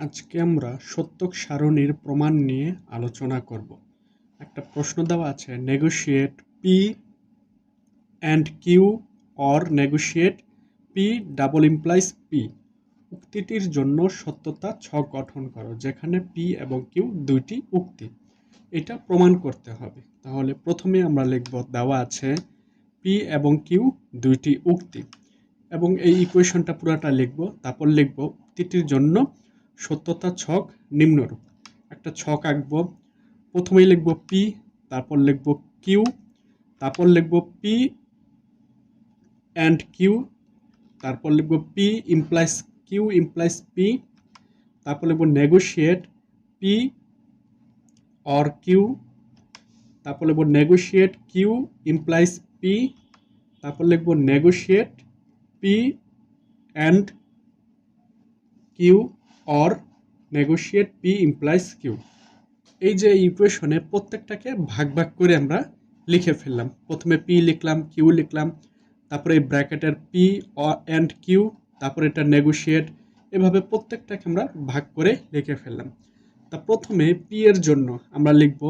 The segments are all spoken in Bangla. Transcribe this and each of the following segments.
আজকে আমরা সত্যক সারণীর প্রমাণ নিয়ে আলোচনা করব। একটা প্রশ্ন দেওয়া আছে negotiate P and Q or negotiate P double implies P উক্তিটির জন্য সত্যতা ছক গঠন করো, যেখানে পি এবং কিউ দুইটি উক্তি। এটা প্রমাণ করতে হবে। তাহলে প্রথমে আমরা লিখব, দেওয়া আছে পি এবং কিউ দুইটি উক্তি। এবং এই ইকুয়েশনটা পুরাটা লিখব, তারপর লিখব উক্তিটির জন্য সত্যতা ছক নিম্নরূপ। একটা ছক আঁকবো, প্রথমেই লিখব পি তারপর লিখব কিউ তারপর লিখব পি অ্যান্ড কিউ তারপর লিখব P implies Q implies P তারপর লিখব নেগোশিয়েট পি অর কিউ তারপর লিখব নেগোশিয়েট কিউ ইমপ্লাইস পি তারপর লিখব negotiate P and Q or negotiate P implies Q এই যে ইকুয়েশনে প্রত্যেকটাকে ভাগ ভাগ করে আমরা লিখে ফেললাম। প্রথমে পি লিখলাম কিউ লিখলাম, তারপরে এই ব্র্যাকেটের পি অ্যান্ড কিউ তারপরে এটা নেগোশিয়েট এভাবে প্রত্যেকটাকে আমরা ভাগ করে লিখে ফেললাম। তা প্রথমে পি এর জন্য আমরা লিখব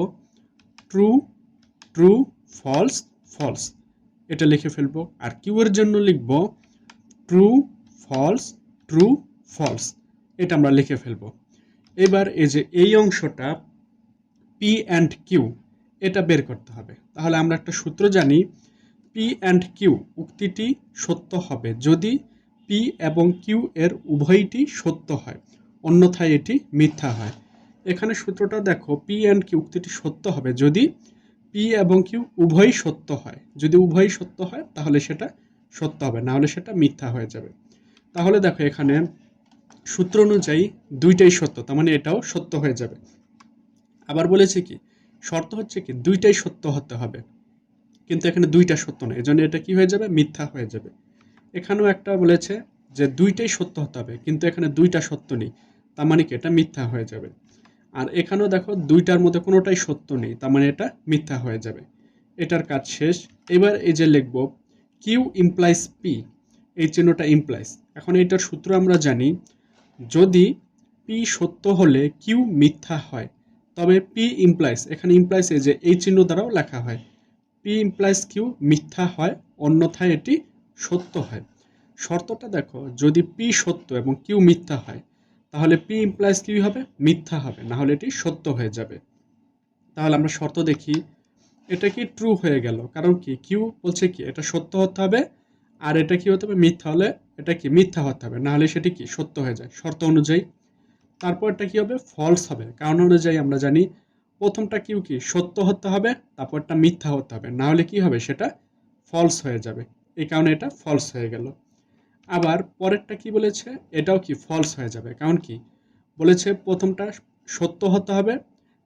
ট্রু ট্রু ফলস ফলস এটা লিখে ফেলব। আর কিউ এর জন্য লিখব ট্রু ফলস ট্রু ফলস এটা আমরা লিখে ফেলব। এবার এই যে এই অংশটা পি অ্যান্ড কিউ এটা বের করতে হবে। তাহলে আমরা একটা সূত্র জানি পি অ্যান্ড কিউ উক্তিটি সত্য হবে যদি পি এবং কিউ এর উভয়টি সত্য হয়, অন্যথায় এটি মিথ্যা হয়। এখানে সূত্রটা দেখো পি অ্যান্ড কিউ উক্তিটি সত্য হবে যদি পি এবং কিউ উভয়ই সত্য হয়। যদি উভয়ই সত্য হয়, তাহলে সেটা সত্য হবে না হলে সেটা মিথ্যা হয়ে যাবে। তাহলে দেখো এখানে সূত্র অনুযায়ী দুইটাই সত্য, তার মানে এটাও সত্য হয়ে যাবে। আবার বলেছে কি, শর্ত হচ্ছে কি, দুইটাই সত্য হতে হবে। কিন্তু এখানে দুইটা সত্য নয় এজন্য এটা কি হয়ে যাবে? মিথ্যা হয়ে যাবে। এখানেও একটা বলেছে যে দুইটাই সত্য হতে হবে, কিন্তু এখানে দুইটা সত্য নেই, তার মানে কি, এটা মিথ্যা হয়ে যাবে। আর এখানেও দেখো, দুইটার মধ্যে কোনোটাই সত্য নেই, তার মানে এটা মিথ্যা হয়ে যাবে। এটার কাজ শেষ। এবার এই যে লিখব, কিউ ইমপ্লাইস পি, এই চিহ্নটা ইমপ্লাইস এখন এটার সূত্র আমরা জানি যদি পি সত্য হলে কিউ মিথ্যা হয়, তবে পি ইমপ্লাইস এখানে ইমপ্লাইস এই যে এই চিহ্ন দ্বারাও লেখা হয়। পি ইমপ্লাইস কিউ মিথ্যা হয়, অন্যথায় এটি সত্য হয়। শর্তটা দেখো, যদি পি সত্য এবং কিউ মিথ্যা হয়, তাহলে পি ইমপ্লাইস কিউ হবে? মিথ্যা হবে, না হলে এটি সত্য হয়ে যাবে। তাহলে আমরা শর্ত দেখি। এটা কি ট্রু হয়ে গেল? কারণ কি? কিউ বলছে কি? এটা সত্য হতে হবে আর এটা কি হতে হবে? মিথ্যা হলে এটা কি? মিথ্যা হতে হবে। না হলে সেটি কি? সত্য হয়ে যায়। শর্ত অনুযায়ী। তারপরটা কি হবে? ফলস হবে। কারণ অনুযায়ী আমরা জানি প্রথমটা কিউ কি? সত্য হতে হবে, তারপরটা মিথ্যা হতে হবে। না হলে কি হবে? সেটা ফলস হয়ে যাবে। এই কারণে এটা ফলস হয়ে গেল। আবার পরেরটা কি বলেছে? এটাও কি ফলস হয়ে যাবে। কারণ কি? বলেছে প্রথমটা সত্য হতে হবে,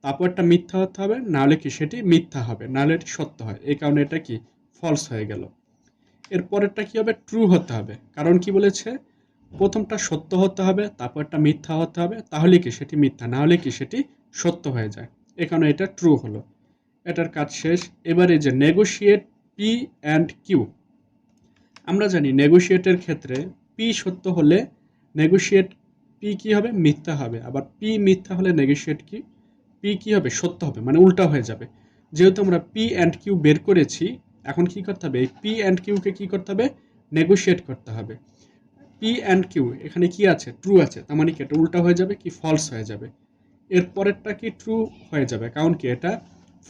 তারপরটা মিথ্যা হতে হবে। নাহলে কি? সেটি মিথ্যা হবে। নাহলে এটি সত্য হয়। এই কারণে এটা কি? ফলস হয়ে গেল। এর পরেরটা কি হবে? ট্রু হতে হবে। কারণ কি বলেছে? প্রথমটা সত্য হতে হবে, তারপরটা মিথ্যা হতে হবে। তাহলে কি সেটি মিথ্যা? না হলে কি সেটি সত্য হয়ে যায়? এ কারণে এটা ট্রু হলো। এটার কাজ শেষ। এবারে যে নেগোশিয়েট পি অ্যান্ড কিউ আমরা জানি নেগোশিয়েটের ক্ষেত্রে পি সত্য হলে নেগোশিয়েট পি কি হবে? মিথ্যা হবে। আবার পি মিথ্যা হলে নেগোশিয়েট কি? পি কি হবে? সত্য হবে। মানে উল্টা হয়ে যাবে। যেহেতু আমরা পি অ্যান্ড কিউ বের করেছি এখন কি করতে হবে? এই পি অ্যান্ড কিউকে কি করতে হবে? নেগোশিয়েট করতে হবে। পি অ্যান্ড কিউ এখানে কি আছে? ট্রু আছে। তার মানে কি? এটা উল্টা হয়ে যাবে কি? ফলস হয়ে যাবে। এর পরেরটা কি? ট্রু হয়ে যাবে। কারণ কি? এটা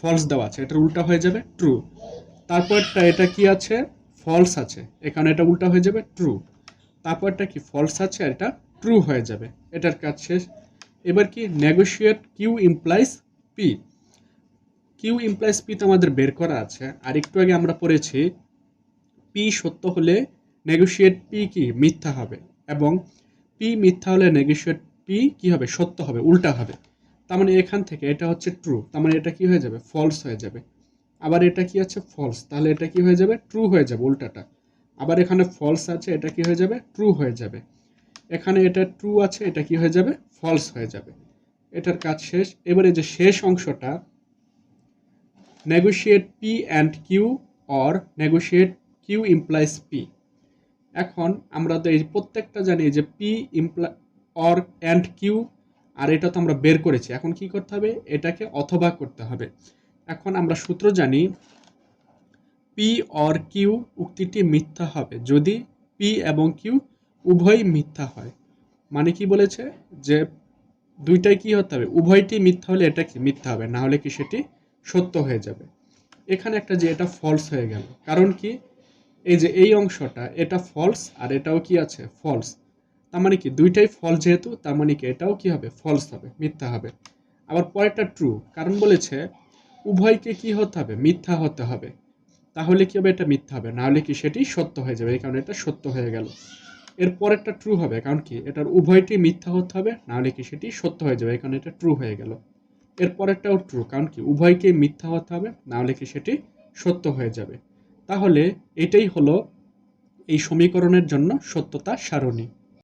ফলস দেওয়া আছে। এটা উল্টা হয়ে যাবে ট্রু তারপরটা এটা কি আছে? ফলস আছে। এখানে এটা উল্টা হয়ে যাবে ট্রু তারপরটা কি? ফলস আছে আর এটা ট্রু হয়ে যাবে। এটার কাজ শেষ। এবার কি? Negotiate Q implies P Q implies P তো আমাদের বের করা আছে। আর একটু আগে আমরা পড়েছি পি সত্য হলে নেগোশিয়েট পি কি? মিথ্যা হবে। এবং পি মিথ্যা হলে নেগোশিয়েট পি কি হবে? সত্য হবে, উল্টা হবে। তার মানে এখান থেকে এটা হচ্ছে ট্রু তার মানে এটা কি হয়ে যাবে? ফলস হয়ে যাবে। আবার এটা কি আছে? ফলস তাহলে এটা কি হয়ে যাবে? ট্রু হয়ে যাবে উল্টাটা। আবার এখানে ফলস আছে, এটা কি হয়ে যাবে? ট্রু হয়ে যাবে। এখানে এটা ট্রু আছে, এটা কি হয়ে যাবে? ফলস হয়ে যাবে। এটার কাজ শেষ। এবারে যে শেষ অংশটা negotiate P and Q or negotiate Q implies P এখন আমরা তো এই প্রত্যেকটা জানি যে P imply or and Q আর এটা তো আমরা বের করেছি। এখন কি করতে হবে? এটাকে অথবা করতে হবে। এখন আমরা সূত্র জানি পি অর কিউ উক্তিটি মিথ্যা হবে। যদি পি এবং কিউ উভয় মিথ্যা হয় মানে কি বলেছে? যে দুইটাই কি হতে হবে? উভয়টি মিথ্যা হলে এটা কি? মিথ্যা হবে। না হলে কি সেটি সত্য হয়ে যাবে। এখানে একটা যে এটা ফলস হয়ে গেল। কারণ কি? এই যে এই অংশটা, এটা ফলস আর এটাও কি আছে? ফলস তার মানে কি? দুইটাই ফলস যেহেতু, তার মানে কি? এটাও কি হবে? ফলস হবে, মিথ্যা হবে। আবার পরেরটা ট্রু কারণ বলেছে, উভয়কে কি হতে হবে? মিথ্যা হতে হবে। তাহলে কি হবে? এটা মিথ্যা হবে। না হলে কি সেটি সত্য হয়ে যাবে? এই কারণে এটা সত্য হয়ে গেল। এর পরেরটা ট্রু হবে। কারণ কি? এটার উভয়টি মিথ্যা হতে হবে। না হলে কি সেটি সত্য হয়ে যাবে? এই কারণে এটা ট্রু হয়ে গেল। এর পরেরটাও ট্রু কারণ কি? উভয়কে মিথ্যা হতে হবে, না হলে কি সেটি সত্য হয়ে যাবে? তাহলে এটাই হলো এই সমীকরণের জন্য সত্যতা সারণী।